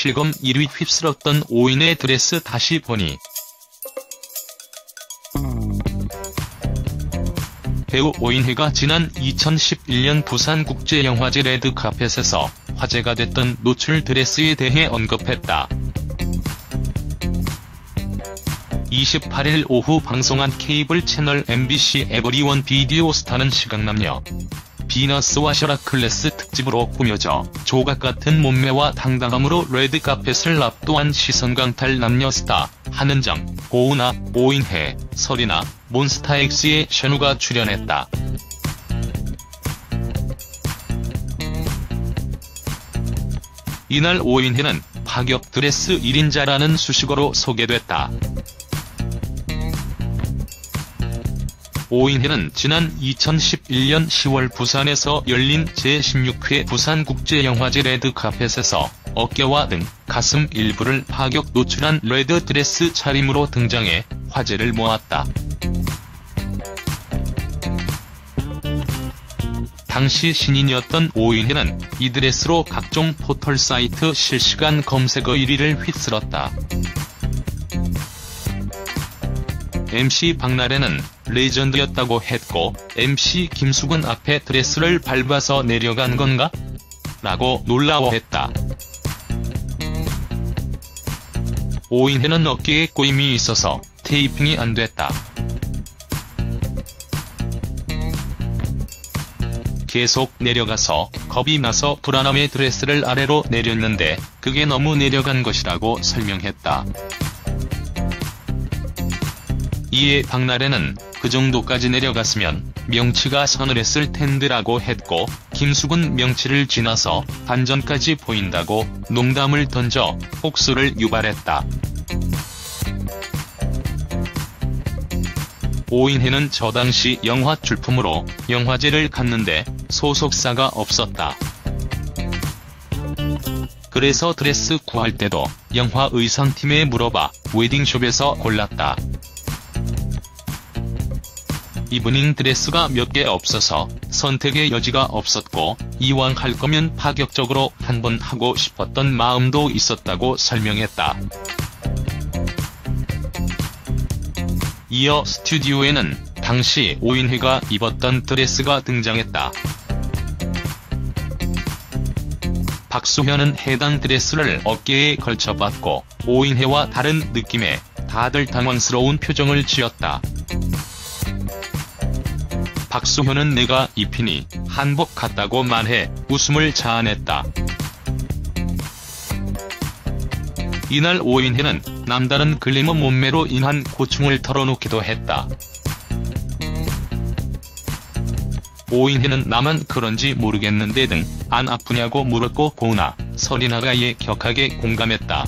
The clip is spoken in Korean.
필검 1위 휩쓸었던 오인의 드레스 다시 보니 배우 오인혜가 지난 2011년 부산국제영화제 레드카펫에서 화제가 됐던 노출 드레스에 대해 언급했다. 28일 오후 방송한 케이블 채널 MBC 에버리원 비디오 스타는 시각남녀 비너스와 셔라클래스 특집으로 꾸며져 조각 같은 몸매와 당당함으로 레드카펫을 압도한 시선 강탈 남녀 스타 한은정, 고은아, 오인혜, 설이나 몬스타엑스의 션우가 출연했다. 이날 오인혜는 파격 드레스 1인자라는 수식어로 소개됐다. 오인혜는 지난 2011년 10월 부산에서 열린 제16회 부산국제영화제 레드카펫에서 어깨와 등, 가슴 일부를 파격 노출한 레드 드레스 차림으로 등장해 화제를 모았다. 당시 신인이었던 오인혜는 이 드레스로 각종 포털 사이트 실시간 검색어 1위를 휩쓸었다. MC 박나래는 레전드였다고 했고 MC 김숙은 앞에 드레스를 밟아서 내려간 건가? 라고 놀라워했다. 오인혜는 어깨에 꼬임이 있어서 테이핑이 안 됐다. 계속 내려가서 겁이 나서 불안함에 드레스를 아래로 내렸는데 그게 너무 내려간 것이라고 설명했다. 이에 박나래는 그 정도까지 내려갔으면 명치가 서늘했을 텐데라고 했고 김숙은 명치를 지나서 반전까지 보인다고 농담을 던져 혹수를 유발했다. 오인혜는 저 당시 영화 출품으로 영화제를 갔는데 소속사가 없었다. 그래서 드레스 구할 때도 영화 의상팀에 물어봐 웨딩숍에서 골랐다. 이브닝 드레스가 몇 개 없어서 선택의 여지가 없었고 이왕 할 거면 파격적으로 한 번 하고 싶었던 마음도 있었다고 설명했다. 이어 스튜디오에는 당시 오인혜가 입었던 드레스가 등장했다. 박수현은 해당 드레스를 어깨에 걸쳐봤고 오인혜와 다른 느낌에 다들 당황스러운 표정을 지었다. 박수현은 내가 입히니 한복 같다고 말해 웃음을 자아냈다. 이날 오인혜는 남다른 글래머 몸매로 인한 고충을 털어놓기도 했다. 오인혜는 나만 그런지 모르겠는데 등 안 아프냐고 물었고 고은아, 설이나가 이에 격하게 공감했다.